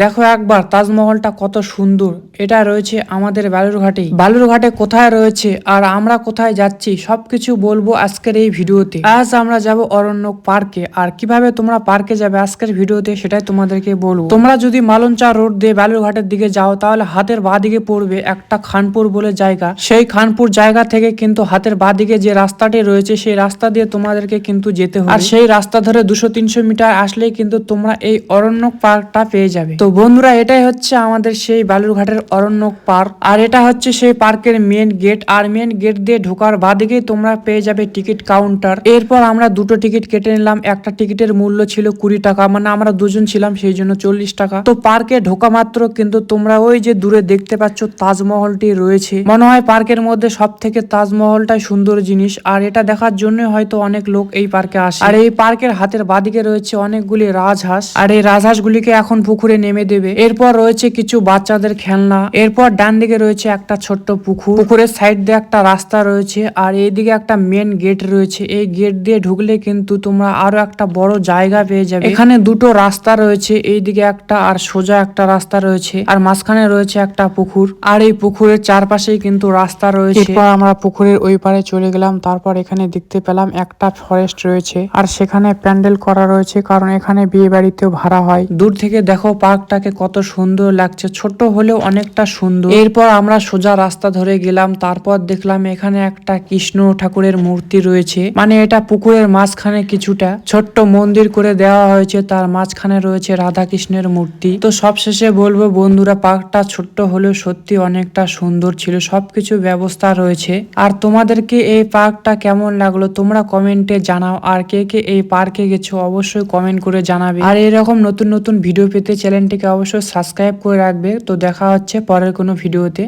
দেখো একবার তাজমহলটা কত সুন্দর। এটা রয়েছে আমাদের বালুরঘাটে। বালুরঘাটে কোথায় রয়েছে আর আমরা কোথায় যাচ্ছি, সবকিছু বলব আজকের এই ভিডিওতে। আজ আমরা যাব অরণ্যক পার্কে। আর কীভাবে তোমরা পার্কে যাবে আজকের ভিডিওতে সেটাই তোমাদেরকে বলব। তোমরা যদি মালঞ্চা রোড দিয়ে বালুরঘাটের দিকে যাও, তাহলে হাতের বাঁ দিকে পড়বে একটা খানপুর বলে জায়গা। সেই খানপুর জায়গা থেকে কিন্তু হাতের বাঁ দিকে যে রাস্তাটি রয়েছে, সেই রাস্তা দিয়ে তোমাদেরকে কিন্তু যেতে হবে। আর সেই রাস্তা ধরে দুশো তিনশো মিটার আসলেই কিন্তু তোমরা এই অরণ্যক পার্কটা পেয়ে যাবে। তো বন্ধুরা, এটাই হচ্ছে আমাদের সেই বালুরঘাটের অরণ্য পার্ক। আর এটা হচ্ছে সেই পার্কের মেন গেট আর মেন গেট দিয়ে ঢোকার বাদিকেই তোমরা পেয়ে যাবে টিকিট কাউন্টার এরপর আমরা দুটো টিকিট কেটে নিলাম। একটা টিকিটের মূল্য ছিল কুড়ি টাকা মানে আমরা দুজন ছিলাম, সেই জন্য চল্লিশ টাকা। তো পার্কে ঢোকা মাত্র কিন্তু তোমরা ওই যে দূরে দেখতে পাচ্ছ তাজমহলটি রয়েছে। মনে হয় পার্কের মধ্যে সব থেকে তাজমহলটাই সুন্দর জিনিস। আর এটা দেখার জন্য হয়তো অনেক লোক এই পার্কে আসে। আর এই পার্কের হাতের বাদিকে রয়েছে অনেকগুলি রাজহাঁস। আর এই রাজহাঁসগুলিকে এখন পুকুরে নেমে দেবে। এরপর রয়েছে কিছু বাচ্চাদের খেলনা। এরপর ডান দিকে রয়েছে একটা ছোট্ট পুকুর। পুকুরের সাইড দিয়ে একটা রাস্তা রয়েছে আর এইদিকে একটা মেন গেট রয়েছে। এই গেট দিয়ে ঢুকলে কিন্তু তোমরা আরও একটা বড় জায়গা পেয়ে যাবে। এখানে দুটো রাস্তা রয়েছে, এইদিকে একটা আর সোজা একটা রাস্তা রয়েছে আর মাঝখানে রয়েছে একটা পুকুর। আর এই পুকুরের চারপাশেই কিন্তু রাস্তা রয়েছে। এরপর আমরা পুকুরের ওই পারে চলে গেলাম। তারপর এখানে দেখতে পেলাম একটা ফরেস্ট রয়েছে। আর সেখানে প্যান্ডেল করা রয়েছে কারণ এখানে বিয়ে বাড়িতেও ভাড়া হয়। দূর থেকে দেখো পার্কটাকে কত সুন্দর লাগছে। ছোট হলেও অনেকটা সুন্দর। এরপর আমরা সোজা রাস্তা ধরে গেলাম, তারপর দেখলাম এখানে একটা কৃষ্ণ ঠাকুরের মূর্তি রয়েছে। মানে এটা পুকুরের মাঝখানে কিছুটা। ছোট্ট মন্দির করে দেওয়া হয়েছে, তার মাঝখানে রয়েছে রাধা কৃষ্ণের মূর্তি। তো সবশেষে বলব বন্ধুরা, পার্কটা ছোট্ট হলেও সত্যি অনেকটা সুন্দর ছিল, সবকিছু ব্যবস্থা রয়েছে। আর তোমাদেরকে এই পার্কটা কেমন লাগল তোমরা কমেন্টে জানাও। আর কে কে এই পার্কে গেছো অবশ্যই কমেন্ট করে জানাবে। আর এরকম নতুন নতুন ভিডিও পেতে চ্যানেলটিকে অবশ্যই সাবস্ক্রাইব করে রাখবে। তো দেখা হচ্ছে পরের কোনো ভিডিওতে।